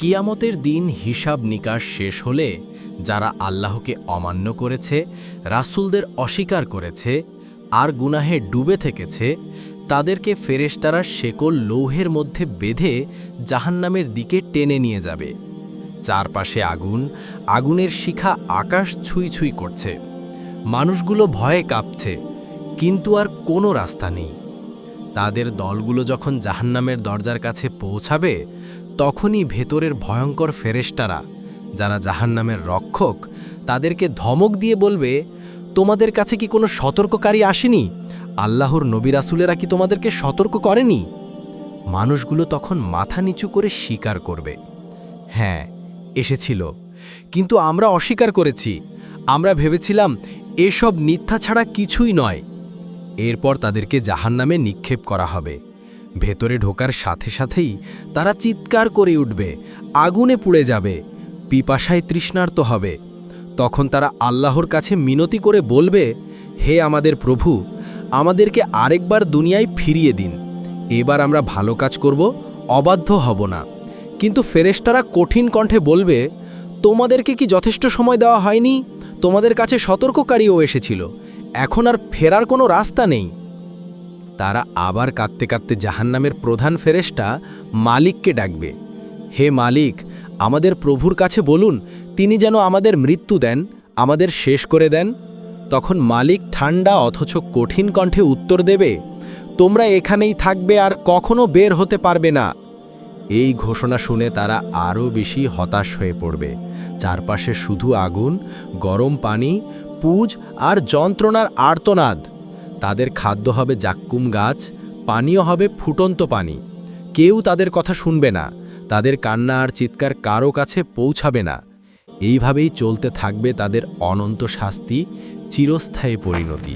কিয়ামতের দিন হিসাব নিকাশ শেষ হলে যারা আল্লাহকে অমান্য করেছে, রাসূলদের অস্বীকার করেছে, আর গুনাহে ডুবে থেকেছে, তাদেরকে ফেরেশতারা শেকল লৌহের মধ্যে বেঁধে জাহান্নামের দিকে টেনে নিয়ে যাবে। চারপাশে আগুন, আগুনের শিখা আকাশ ছুঁই ছুঁই করছে। মানুষগুলো ভয়ে কাঁপছে, কিন্তু আর কোনো রাস্তা নেই। তাদের দলগুলো যখন জাহান্নামের দরজার কাছে পৌঁছাবে তখনই ভেতরের ভয়ঙ্কর ফেরেশতারা, যারা জাহান্নামের রক্ষক, তাদেরকে ধমক দিয়ে বলবে, তোমাদের কাছে কি কোনো সতর্ককারী আসেনি? আল্লাহর নবী রাসূলেরা কি তোমাদেরকে সতর্ক করেনি? মানুষগুলো তখন মাথা নিচু করে স্বীকার করবে। হ্যাঁ এসেছিল। কিন্তু আমরা অস্বীকার করেছি। আমরা ভেবেছিলাম, এসব মিথ্যা ছাড়া কিছুই নয়। এরপর তাদেরকে জাহান্নামে নিক্ষেপ করা হবে। ভেতরে ঢোকার সাথে সাথেই তারা চিৎকার করে উঠবে, আগুনে পুড়ে যাবে, পিপাসায় তৃষ্ণার্ত হবে। তখন তারা আল্লাহর কাছে মিনতি করে বলবে, হে আমাদের প্রভু, আমাদেরকে আরেকবার দুনিয়ায় ফিরিয়ে দিন। এবার আমরা ভালো কাজ করব, অবাধ্য হব না। কিন্তু ফেরেশতারা কঠিন কণ্ঠে বলবে, তোমাদেরকে কি যথেষ্ট সময় দেওয়া হয়নি? তোমাদের কাছে সতর্ককারীও এসেছিল। এখন আর ফেরার কোনো রাস্তা নেই। তারা আবার কাঁদতে কাঁদতে জাহান্নামের প্রধান ফেরেশটা মালিককে ডাকবে। হে মালিক, আমাদের প্রভুর কাছে বলুন, তিনি যেন আমাদের মৃত্যু দেন, আমাদের শেষ করে দেন। তখন মালিক ঠান্ডা অথচ কঠিন কণ্ঠে উত্তর দেবে, তোমরা এখানেই থাকবে আর কখনো বের হতে পারবে না। এই ঘোষণা শুনে তারা আরও বেশি হতাশ হয়ে পড়বে। চারপাশে শুধু আগুন, গরম পানি, পুজ আর যন্ত্রণার আর্তনাদ। তাদের খাদ্য হবে জাক্কুম গাছ, পানীয় হবে ফুটন্ত পানি। কেউ তাদের কথা শুনবে না, তাদের কান্না আর চিৎকার কারও কাছে পৌঁছাবে না। এইভাবেই চলতে থাকবে তাদের অনন্ত শাস্তি, চিরস্থায়ী পরিণতি।